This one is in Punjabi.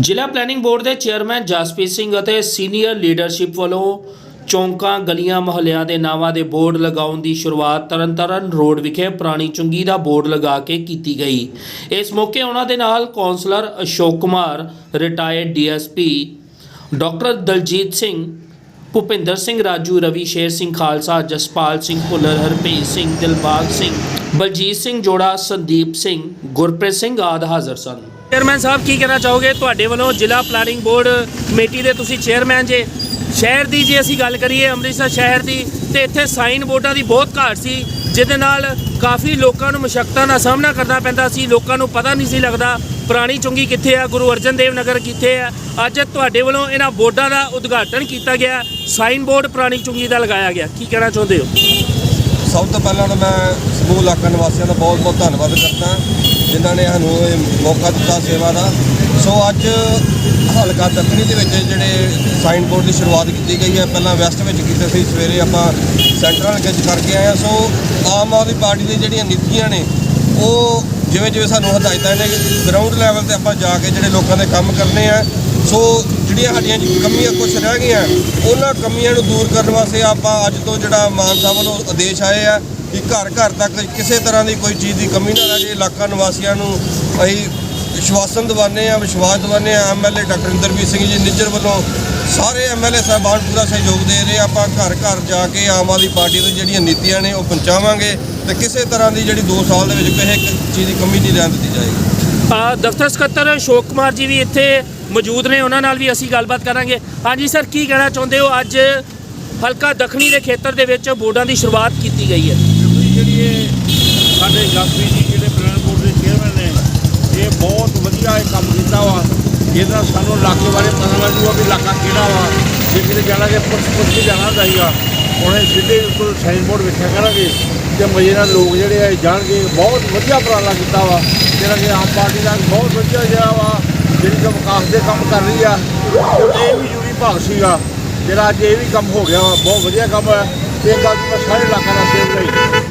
ਜ਼ਿਲ੍ਹਾ ਪਲੈਨਿੰਗ ਬੋਰਡ ਦੇ ਚੇਅਰਮੈਨ ਜਸਪ੍ਰੀਤ ਸਿੰਘ ਅਤੇ ਸੀਨੀਅਰ ਲੀਡਰਸ਼ਿਪ ਵੱਲੋਂ ਚੌਂਕਾਂ, ਗਲੀਆਂ, ਮੁਹੱਲਿਆਂ ਦੇ ਨਾਵਾਂ ਦੇ ਬੋਰਡ ਲਗਾਉਣ ਦੀ ਸ਼ੁਰੂਆਤ ਤਰਨਤਾਰਨ ਰੋਡ ਵਿਖੇ ਪੁਰਾਣੀ ਚੁੰਗੀ ਦਾ ਬੋਰਡ ਲਗਾ ਕੇ ਕੀਤੀ ਗਈ। ਇਸ ਮੌਕੇ ਉਹਨਾਂ ਦੇ ਨਾਲ councillor Ashok Kumar retired DSP doctor Daljeet Singh, Bhupinder Singh Raju, Ravi Sher Singh Khalsa, Jaspal Singh Bhullar, Harpreet Singh, Dilbag Singh, Baljit Singh ਜੋੜਾ, ਸੰਦੀਪ ਸਿੰਘ, ਗੁਰਪ੍ਰੀਤ ਸਿੰਘ ਆਦਿ ਹਾਜ਼ਰ ਸਨ। ਚੇਅਰਮੈਨ ਸਾਹਿਬ, ਕੀ ਕਹਿਣਾ ਚਾਹੋਗੇ? ਤੁਹਾਡੇ ਵੱਲੋਂ ਜ਼ਿਲ੍ਹਾ ਪਲਾਨਿੰਗ ਬੋਰਡ ਕਮੇਟੀ ਦੇ ਤੁਸੀਂ ਚੇਅਰਮੈਨ ਜੇ, ਸ਼ਹਿਰ ਦੀ ਜੇ ਅਸੀਂ ਗੱਲ ਕਰੀਏ, ਅੰਮ੍ਰਿਤਸਰ ਸ਼ਹਿਰ ਦੀ, ਤੇ ਇੱਥੇ ਸਾਈਨ ਬੋਰਡਾਂ ਦੀ ਬਹੁਤ ਘਾਟ ਸੀ, ਜਿਹਦੇ ਨਾਲ ਕਾਫੀ ਲੋਕਾਂ ਨੂੰ ਮੁਸ਼ਕਲਾਂ ਦਾ ਸਾਹਮਣਾ ਕਰਨਾ ਪੈਂਦਾ ਸੀ, ਲੋਕਾਂ ਨੂੰ ਪਤਾ ਨਹੀਂ ਸੀ ਲੱਗਦਾ ਪੁਰਾਣੀ ਚੁੰਗੀ ਕਿੱਥੇ ਆ, ਗੁਰੂ ਅਰਜਨ ਦੇਵ ਨਗਰ ਕਿੱਥੇ ਆ। ਅੱਜ ਤੁਹਾਡੇ ਵੱਲੋਂ ਇਹਨਾਂ ਬੋਰਡਾਂ ਦਾ ਉਦਘਾਟਨ ਕੀਤਾ ਗਿਆ ਸਾਈਨ ਬੋਰਡ ਪੁਰਾਣੀ ਚੁੰਗੀ ਦਾ ਲਗਾਇਆ ਗਿਆ, ਕੀ ਕਹਿਣਾ ਚਾਹੁੰਦੇ ਹੋ? ਸਭ ਤੋਂ ਪਹਿਲਾਂ ਤਾਂ ਮੈਂ ਸਮੂਹ ਇਲਾਕਾ ਨਿਵਾਸੀਆਂ ਦਾ ਬਹੁਤ ਬਹੁਤ ਧੰਨਵਾਦ ਕਰਦਾ। ਜਿਨ੍ਹਾਂ ਨੇ ਸਾਨੂੰ ਇਹ ਮੌਕਾ ਦਿੱਤਾ ਸੇਵਾ ਦਾ। ਸੋ ਅੱਜ ਹਲਕਾ ਦੱਖਣੀ ਦੇ ਵਿੱਚ ਜਿਹੜੇ ਸਾਈਨ ਬੋਰਡ ਦੀ ਸ਼ੁਰੂਆਤ ਕੀਤੀ ਗਈ ਹੈ। ਪਹਿਲਾਂ ਵੈਸਟ ਵਿੱਚ ਕੀਤੀ ਸੀ, ਸਵੇਰੇ ਆਪਾਂ ਸੈਂਟਰਲ ਹਲਕੇ 'ਚ ਕਰਕੇ ਆਏ ਹਾਂ। ਸੋ ਆਮ ਆਦਮੀ ਪਾਰਟੀ ਦੀਆਂ ਜਿਹੜੀਆਂ ਨੀਤੀਆਂ ਨੇ, ਉਹ ਜਿਵੇਂ ਜਿਵੇਂ ਸਾਨੂੰ ਹਦਾਇਤਾਂ ਨੇ ਗਰਾਊਂਡ ਲੈਵਲ ਤੇ ਆਪਾਂ ਜਾ ਕੇ ਜਿਹੜੇ ਲੋਕਾਂ ਦੇ ਕੰਮ ਕਰਨੇ ਆ। ਸੋ ਜਿਹੜੀਆਂ ਸਾਡੀਆਂ ਕਮੀਆਂ ਕੁਝ ਰਹਿ ਗਈਆਂ, ਉਹਨਾਂ ਕਮੀਆਂ ਨੂੰ ਦੂਰ ਕਰਨ ਵਾਸਤੇ ਆਪਾਂ ਅੱਜ ਤੋਂ ਜਿਹੜਾ ਮਾਨ ਸਾਹਿਬ ਵੱਲੋਂ ਆਦੇਸ਼ ਆਏ ਆ। ਕਿ ਘਰ ਘਰ ਤੱਕ ਕਿਸੇ ਤਰ੍ਹਾਂ ਦੀ ਕੋਈ ਚੀਜ਼ ਦੀ ਕਮੀ ਨਾ ਰਹਿ। ਜੇ ਇਲਾਕਾ ਨਿਵਾਸੀਆਂ ਨੂੰ ਅਸੀਂ ਵਿਸ਼ਵਾਸਨ ਦਿਵਾਉਂਦੇ ਆ ਵਿਸ਼ਵਾਸ ਦਿਵਾਉਂਦੇ ਆ ਐਮਐਲਏ ਡਾਕਟਰ ਇੰਦਰਵੀਰ ਸਿੰਘ ਜੀ ਨਿੱਜਰ ਵੱਲੋਂ ਸਾਰੇ ਐਮਐਲਏ ਸਾਹਿਬਾਨ ਪੂਰਾ ਸਹਿਯੋਗ ਦੇ ਰਹੇ। ਆਪਾਂ ਘਰ ਘਰ ਜਾ ਕੇ ਆਮ ਆਦਮੀ ਪਾਰਟੀ ਦੀ ਜਿਹੜੀਆਂ ਨੀਤੀਆਂ ਨੇ ਉਹ ਪਹੁੰਚਾਵਾਂਗੇ ਤੇ ਕਿਸੇ ਤਰ੍ਹਾਂ ਦੀ ਜਿਹੜੀ 2 ਸਾਲ ਦੇ ਵਿੱਚ ਕਿਸੇ ਚੀਜ਼ ਦੀ ਕਮੀ ਨਹੀਂ ਰਹਿਣ ਦਿੱਤੀ ਜਾਏਗੀ। ਦਫ਼ਤਰ ਸਕੱਤਰ ਅਸ਼ੋਕ ਕੁਮਾਰ ਜੀ ਵੀ ਇੱਥੇ ਮੌਜੂਦ ਨੇ। ਉਹਨਾਂ ਨਾਲ ਵੀ ਅਸੀਂ ਗੱਲਬਾਤ ਕਰਾਂਗੇ। ਹਾਂਜੀ ਸਰ, ਕੀ ਕਹਿਣਾ ਚਾਹੁੰਦੇ ਹੋ? ਅੱਜ ਹਲਕਾ ਦੱਖਣੀ ਦੇ ਖੇਤਰ ਦੇ ਵਿੱਚ ਵੋਟਾਂ ਦੀ ਸ਼ੁਰੂਆਤ ਕੀਤੀ ਗਈ ਹੈ ਕਿਉਂਕਿ ਜਿਹੜੀ ਇਹ ਸਾਡੇ ਜਾਸਪੀ ਜੀ ਜਿਹੜੇ ਪਲਾਨ ਬੋਰਡ ਦੇ ਚੇਅਰਮੈਨ ਨੇ ਇਹ ਬਹੁਤ ਵਧੀਆ ਇਹ ਵਾ ਇਹਦਾ ਸਾਨੂੰ ਇਲਾਕੇ ਬਾਰੇ ਪਤਾ ਲੱਗ ਜੂਗਾ ਵੀ ਇਲਾਕਾ ਕਿਹੜਾ ਵਾ। ਜੇ ਕਿਤੇ ਜਾਣਾ ਜੇ ਪੁੱਛ ਪੁੱਛ ਕੇ ਜਾਣਾ ਚਾਹੀਦਾ ਹੁਣ ਸਿੱਧੇ ਬਿਲਕੁਲ ਸਾਈਨ ਬੋਰਡ ਵੇਖਿਆ ਕਰਾਂਗੇ ਤੇ ਮਜ਼ੇ ਨਾਲ ਲੋਕ ਜਿਹੜੇ ਆ ਜਾਣਗੇ। ਬਹੁਤ ਵਧੀਆ ਉਪਰਾਲਾ ਕੀਤਾ ਵਾ। ਜਿਹੜਾ ਕਿ ਆਮ ਪਾਰਟੀ ਦਾ ਬਹੁਤ ਵਧੀਆ ਜਿਹੜਾ ਵਾ। ਜਿਹੜੀ ਕਿ ਵਿਕਾਸ ਦੇ ਕੰਮ ਕਰ ਰਹੀ ਆ। ਇਹ ਵੀ ਜ਼ਰੂਰੀ ਭਾਗ ਸੀਗਾ। ਜਿਹੜਾ ਅੱਜ ਇਹ ਵੀ ਕੰਮ ਹੋ ਗਿਆ ਵਾ। ਬਹੁਤ ਵਧੀਆ ਕੰਮ ਹੈ ਇਹ ਗੱਲ ਮੈਂ ਸਾਰੇ ਇਲਾਕਾ ਦਾ ਸੇਵ ਲਈ।